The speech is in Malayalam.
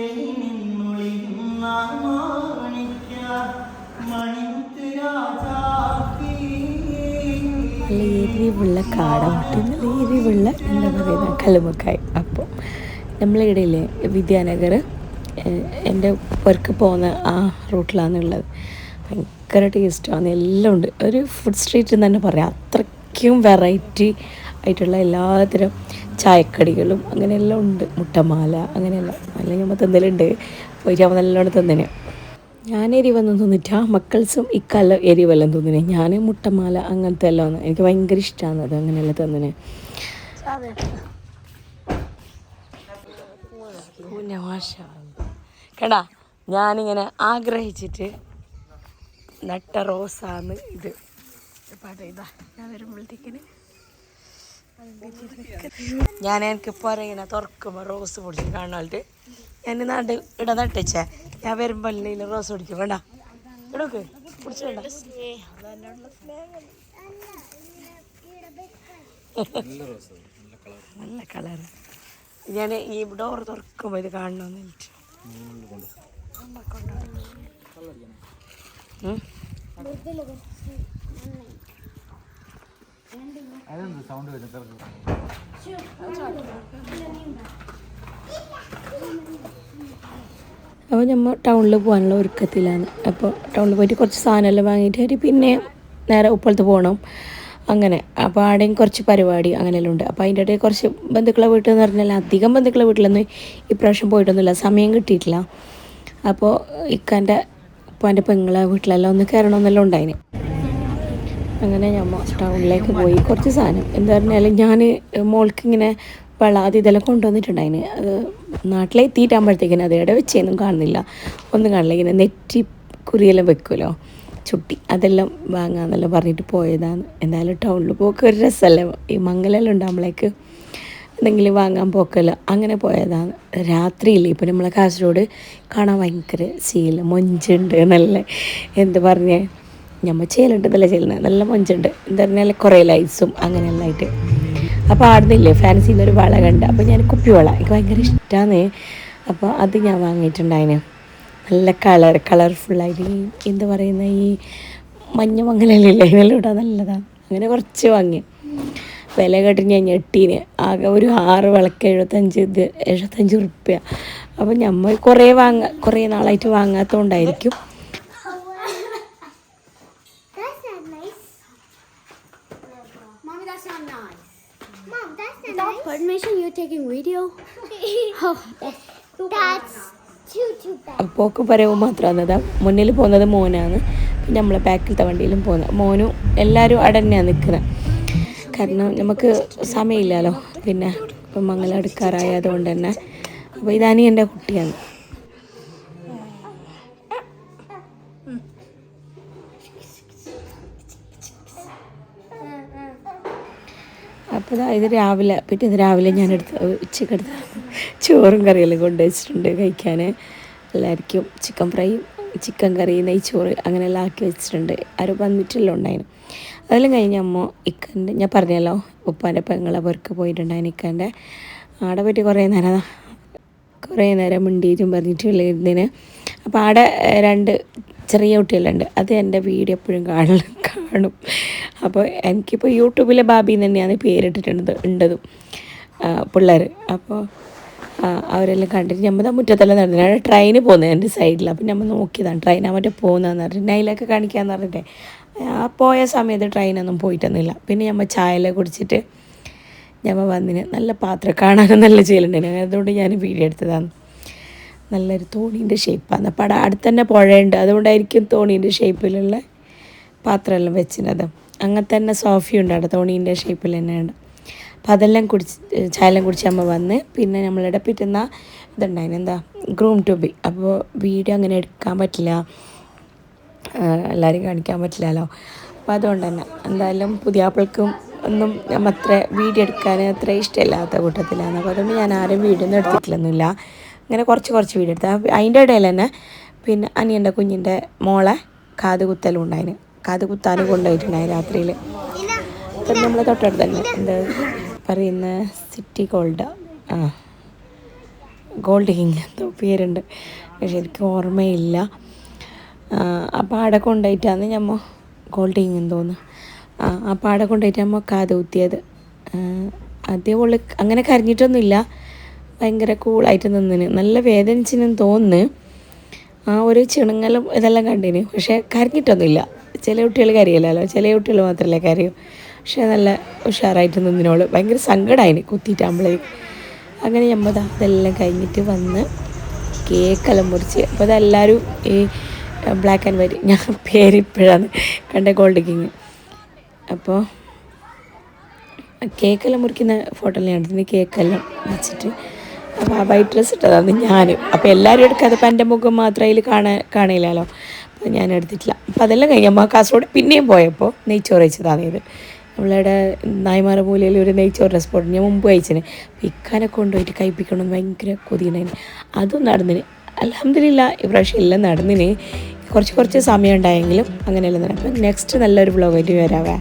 കണ്ണിനുള്ളിൽ നിന്നൊളിയുന്ന മാണിക്യ നല്ല എരിവുള്ള കാടമുട്ട് നല്ല എരിവുള്ള എന്താ പറയുക കല്ലുമുക്കായി അപ്പോൾ നമ്മളിടയിലെ വിദ്യാനഗർ എന്റെ വർക്ക് പോകുന്ന ആ റൂട്ടിലാണുള്ളത്. ഭയങ്കര ടേസ്റ്റാണ്. എല്ലാം ഉണ്ട് ഒരു ഫുഡ് സ്ട്രീറ്റ് എന്ന് തന്നെ പറയാം. അത്രയ്ക്കും വെറൈറ്റി ആയിട്ടുള്ള എല്ലാത്തരം ചായക്കടികളും അങ്ങനെയെല്ലാം ഉണ്ട്. മുട്ടമാല അങ്ങനെയെല്ലാം. അല്ലെങ്കിൽ നമ്മൾ തിന്നലുണ്ട്. പോയിട്ട് നമ്മൾ നല്ലോണം തന്നിന്. ഞാൻ എരിവൊന്നും തിന്നിട്ടാ മക്കൾസും ഇക്കല്ല എരിവെല്ലാം തോന്നിന്. ഞാൻ മുട്ടമാല അങ്ങനത്തെ എല്ലാം. എനിക്ക് ഭയങ്കര ഇഷ്ടമാണ് അത് അങ്ങനെയെല്ലാം തന്നിന്. കേടാ ഞാനിങ്ങനെ ആഗ്രഹിച്ചിട്ട് നട്ട റോസാന്ന് ഇത്. അതെ ഇതാ ഞാൻ വരുമ്പോഴത്തേക്കിന് ഞാൻ എനിക്ക് പറയണ തുറക്കുമ്പോൾ റോസ് പൊടിച്ച് കാണാനായിട്ട് ഞാൻ നാട് ഇട നട്ടിച്ചേ. ഞാൻ വരുമ്പോൾ റോസ് പൊടിക്കും. വേണ്ട ഇടയ്ക്ക് പിടിച്ചേണ്ട നല്ല കളർ ഞാൻ ഈ ഡോർ തുറക്കുമ്പോൾ ഇത് കാണണമെന്ന് എനിക്ക് ഉം. അപ്പോൾ നമ്മൾ ടൗണിൽ പോകാനുള്ള ഒരുക്കത്തിലാണ്. അപ്പോൾ ടൗണിൽ പോയിട്ട് കുറച്ച് സാധനമെല്ലാം വാങ്ങിയിട്ട് പിന്നെ നേരെ ഉപ്പളത്ത് പോകണം അങ്ങനെ. അപ്പോൾ ആടെയും കുറച്ച് പരിപാടി അങ്ങനെയെല്ലാം ഉണ്ട്. അപ്പോൾ അതിന്റെ ഇടയിൽ കുറച്ച് ബന്ധുക്കളെ വീട്ടിൽ എന്ന് പറഞ്ഞാൽ അധികം ബന്ധുക്കളെ വീട്ടിലൊന്നും ഇപ്രാവശ്യം പോയിട്ടൊന്നുമില്ല. സമയം കിട്ടിയിട്ടില്ല. അപ്പോൾ ഇക്കാന്റെ ഉപ്പാന്റെ പെങ്ങളെ വീട്ടിലെല്ലാം ഒന്ന് കയറണമെന്നെല്ലാം ഉണ്ടായിന് അങ്ങനെ ഞാൻ ടൗണിലേക്ക് പോയി. കുറച്ച് സാധനം. എന്താ പറഞ്ഞാൽ ഞാൻ മോൾക്ക് ഇങ്ങനെ വെള്ളാതി ഇതെല്ലാം കൊണ്ടുവന്നിട്ടുണ്ടായിന്. അത് നാട്ടിലെത്തിയിട്ടാകുമ്പോഴത്തേക്കിനും അത് ഇട വെച്ചേന്നും കാണുന്നില്ല. ഒന്നും കാണില്ല. ഇങ്ങനെ നെറ്റി കുറിയെല്ലാം വെക്കുമല്ലോ ചുട്ടി. അതെല്ലാം വാങ്ങാന്നെല്ലാം പറഞ്ഞിട്ട് പോയതാണ്. എന്തായാലും ടൗണിൽ പോക്ക് ഒരു രസമല്ലേ? ഈ മംഗലെല്ലാം ഉണ്ടാകുമ്പോഴേക്ക് എന്തെങ്കിലും വാങ്ങാൻ പോക്കല്ലോ. അങ്ങനെ പോയതാണ്. രാത്രിയില്ല? ഇപ്പം നമ്മളെ കാസർഗോഡ് കാണാൻ ഭയങ്കര ശീലം. മൊഞ്ചുണ്ട് എന്നല്ലേ? എന്ത് പറഞ്ഞേ? ഞമ്മ ചെയ്യലുണ്ടതല്ല ചെയ്യുന്നത് നല്ല മൊഞ്ചുണ്ട്. എന്താ പറഞ്ഞാൽ കുറേ ലൈറ്റ്സും അങ്ങനെയെല്ലാം ആയിട്ട്. അപ്പോൾ ആടുന്നില്ലേ ഫാൻസിയിൽ നിന്ന് വള കണ്ട്. അപ്പോൾ ഞാൻ കുപ്പി വള. എനിക്ക് ഭയങ്കര ഇഷ്ടമാണ് അപ്പോൾ അത് ഞാൻ വാങ്ങിയിട്ടുണ്ടായിന്. നല്ല കളർ കളർഫുള്ളായിട്ട് ഈ എന്താ പറയുന്ന ഈ മഞ്ഞ മങ്ങലല്ലേ നല്ല ഇടാൻ നല്ലതാണ് അങ്ങനെ കുറച്ച് വാങ്ങി. വില കേട്ട് ഞാൻ ഞെട്ടീന്. ആകെ ഒരു ആറ് വിളക്ക് എഴുപത്തഞ്ച് ഇത് എഴുപത്തഞ്ച് ഉറുപ്പ്യ. അപ്പം നമ്മൾ കുറേ വാങ്ങ കുറേ നാളായിട്ട് വാങ്ങാത്തതുകൊണ്ടായിരിക്കും That's not nice. Mommy, that's not nice. Mom, that's not nice. permission, you're taking video? oh, that's, that's too, too bad. പോക്ക് പരവും മാത്രമാണ് അതാ മുന്നിൽ പോകുന്നത് മോനാണ്. പിന്നെ നമ്മളെ ബാക്കിലത്തെ വണ്ടിയിലും പോകുന്നത്. മോനും എല്ലാവരും അവിടെ തന്നെയാണ് നിൽക്കുന്നത് കാരണം നമുക്ക് സമയമില്ലല്ലോ. പിന്നെ ഇപ്പം മംഗലം എടുക്കാറായതുകൊണ്ട് തന്നെ. അപ്പോൾ ഇതാണ് എന്റെ കുട്ടിയാണ്. അപ്പോൾ ഇതാ ഇത് രാവിലെ ഇത് രാവിലെ ഉച്ചയ്ക്ക് എടുത്ത് ചോറും കറിയെല്ലാം കൊണ്ടുവച്ചിട്ടുണ്ട് കഴിക്കാൻ എല്ലാവർക്കും ചിക്കൻ ഫ്രൈ ചിക്കൻ കറി നെയ്ച്ചോറ് അങ്ങനെയെല്ലാം ആക്കി വെച്ചിട്ടുണ്ട്. ആരും വന്നിട്ടില്ല ഉണ്ടായിരുന്നു അതെല്ലാം കഴിഞ്ഞ് അമ്മ ഇക്കന്റെ ഞാൻ പറഞ്ഞല്ലോ ഉപ്പാന്റെ പെങ്ങളെ പുറക്ക് പോയിട്ടുണ്ടായിരുന്നു ഇക്കന്റെ. ആടെ പറ്റി കുറേ നേരം കുറേ നേരം മിണ്ടിയിട്ടും പറഞ്ഞിട്ടും ഇരുന്നതിന് അപ്പോൾ ആടെ രണ്ട് ചെറിയ കുട്ടികളുണ്ട്. അത് എന്റെ വീഡിയോ എപ്പോഴും കാണും കാണും. അപ്പോൾ എനിക്കിപ്പോൾ യൂട്യൂബിലെ ബാബി എന്ന് തന്നെയാണ് പേരിട്ടിട്ടുണ്ട് ഉണ്ടതും. പിള്ളേർ അപ്പോൾ അവരെല്ലാം കണ്ടിട്ട് നമ്മൾ മുറ്റത്തെല്ലാം നടന്നു. ട്രെയിന് പോകുന്നത് എന്റെ സൈഡിൽ അപ്പം നമ്മൾ നോക്കിയതാണ് ട്രെയിൻ ആ മറ്റേ പോകുന്നതെന്ന് പറഞ്ഞിട്ട്. നൈലൊക്കെ കാണിക്കാന്ന് പറഞ്ഞിട്ടേ. ആ പോയ സമയത്ത് ട്രെയിനൊന്നും പോയിട്ടൊന്നുമില്ല. പിന്നെ നമ്മൾ ചായയെല്ലാം കുടിച്ചിട്ട് ഞമ്മ വന്നിന് നല്ല പാത്രം കാണാനും നല്ല ചെയ്യലുണ്ടായിരുന്നു അതുകൊണ്ട് ഞാൻ വീഡിയോ എടുത്തതാണ്. നല്ലൊരു തോണീന്റെ ഷേപ്പാണ് അപ്പോൾ അവിടെ അടുത്ത് പുഴയുണ്ട്. അതുകൊണ്ടായിരിക്കും തോണീന്റെ ഷേപ്പിലുള്ള പാത്രമെല്ലാം വെച്ചിരുന്നത്. അങ്ങനെ തന്നെ സോഫിയുണ്ട് അവിടെ തോണീന്റെ ഷേപ്പിൽ തന്നെയുണ്ട് അപ്പോൾ അതെല്ലാം കുടിച്ച് ചായയെല്ലാം കുടിച്ച് അമ്മ വന്ന് പിന്നെ നമ്മളിവിടെ പിറ്റുന്ന ഇതുണ്ടായിരുന്നു എന്താ ഗ്രൂം ടു ബി അപ്പോൾ വീഡിയോ അങ്ങനെ എടുക്കാൻ പറ്റില്ല. എല്ലാവരും കാണിക്കാൻ പറ്റില്ലല്ലോ. അപ്പോൾ അതുകൊണ്ട് തന്നെ എന്തായാലും പുതിയ ആപ്പിൾക്കും ഒന്നും നമ്മൾ അത്ര വീഡിയോ എടുക്കാൻ അത്ര ഇഷ്ടമില്ലാത്ത കൂട്ടത്തിലാണ്. അപ്പോൾ അതുകൊണ്ട് ഞാൻ ആരും വീഡിയോ ഒന്നും എടുത്തിട്ടില്ലൊന്നുമില്ല. അങ്ങനെ കുറച്ച് കുറച്ച് വീഡിയോ എടുത്ത. അതിന്റെ ഇടയിൽ തന്നെ പിന്നെ അനിയന്റെ കുഞ്ഞിന്റെ മോളെ കാത് കുത്തലും ഉണ്ടായിന്. കാത് കുത്താനും കൊണ്ടുപോയിട്ടുണ്ടായി രാത്രിയിൽ അപ്പം നമ്മൾ തൊട്ടടുത്ത് തന്നെ എന്താ പറയുന്ന സിറ്റി ഗോൾഡ് ആ ഗോൾഡ് കിങ് എന്തോ പേരുണ്ട്. പക്ഷെ എനിക്ക് ഓർമ്മയില്ല. അപ്പോൾ അവിടെ കൊണ്ടുപോയിട്ടാണ് ഞമ്മ ഗോൾഡ് കിങ് എന്തോന്ന്. ആ അപ്പോൾ അവിടെ കൊണ്ടുപോയിട്ട് നമ്മൾ കാത് കുത്തിയത്. ഓൾ അങ്ങനെ കരഞ്ഞിട്ടൊന്നുമില്ല. ഭയങ്കര കൂളായിട്ട് നിന്നിന്. നല്ല വേദനിച്ചിനെന്ന് തോന്നുന്നു ആ ഒരു ചിണുങ്ങലും ഇതെല്ലാം കണ്ടിന്. പക്ഷേ കരഞ്ഞിട്ടൊന്നുമില്ല. ചില കുട്ടികൾ കരയില്ലല്ലോ ചില കുട്ടികൾ മാത്രമല്ലേ കരയൂ. പക്ഷേ നല്ല ഉഷാറായിട്ട് നിന്നിനോൾ ഭയങ്കര സങ്കടമായിന് കുത്തിയിട്ടാകുമ്പോഴേ അങ്ങനെ ഞമ്മതാ ഇതെല്ലാം കഴിഞ്ഞിട്ട് വന്ന് കേക്കെല്ലാം മുറിച്ച്. അപ്പോൾ അതെല്ലാവരും ഈ ബ്ലാക്ക് ആൻഡ് വൈറ്റ് ഞാൻ പേര് ഇപ്പോഴാണ് കണ്ട ഗോൾഡ് കിങ് അപ്പോൾ കേക്കെല്ലാം മുറിക്കുന്ന ഫോട്ടോ ഞാൻ എടുത്തിന് കേക്കെല്ലാം വെച്ചിട്ട്. അപ്പോൾ ആ വൈറ്റ് ഡ്രസ്സ് ഇട്ടതാണ് ഞാൻ അപ്പോൾ എല്ലാവരും എടുക്കാതെ അപ്പം എന്റെ മുഖം മാത്രം അതിൽ കാണാൻ കാണില്ലല്ലോ അപ്പോൾ ഞാൻ എടുത്തിട്ടില്ല അപ്പോൾ അതെല്ലാം കഴിഞ്ഞപ്പോൾ കാസർഗോഡ് പിന്നെയും പോയപ്പോൾ നെയ്ച്ചോറ് ഇത് നമ്മളിവിടെ നായ്മാറ മൂലയിൽ ഒരു നെയ്ച്ചോറിന്റെ സ്പോട്ട് ഞാൻ മുമ്പ് കഴിച്ചിന്. അപ്പോൾ ഇക്കാനെ കൊണ്ടുപോയിട്ട് കഴിപ്പിക്കണമെന്ന് ഭയങ്കര കൊതിയുണ്ടായിന്. അതും നടന്നിന്. അലഹമില്ല ഇപ്രാവശ്യം എല്ലാം നടന്നിന്. കുറച്ച് കുറച്ച് സമയം ഉണ്ടായെങ്കിലും അങ്ങനെയെല്ലാം നടക്കും നെക്സ്റ്റ് നല്ലൊരു വ്ളോഗായിട്ട് വരാവേ.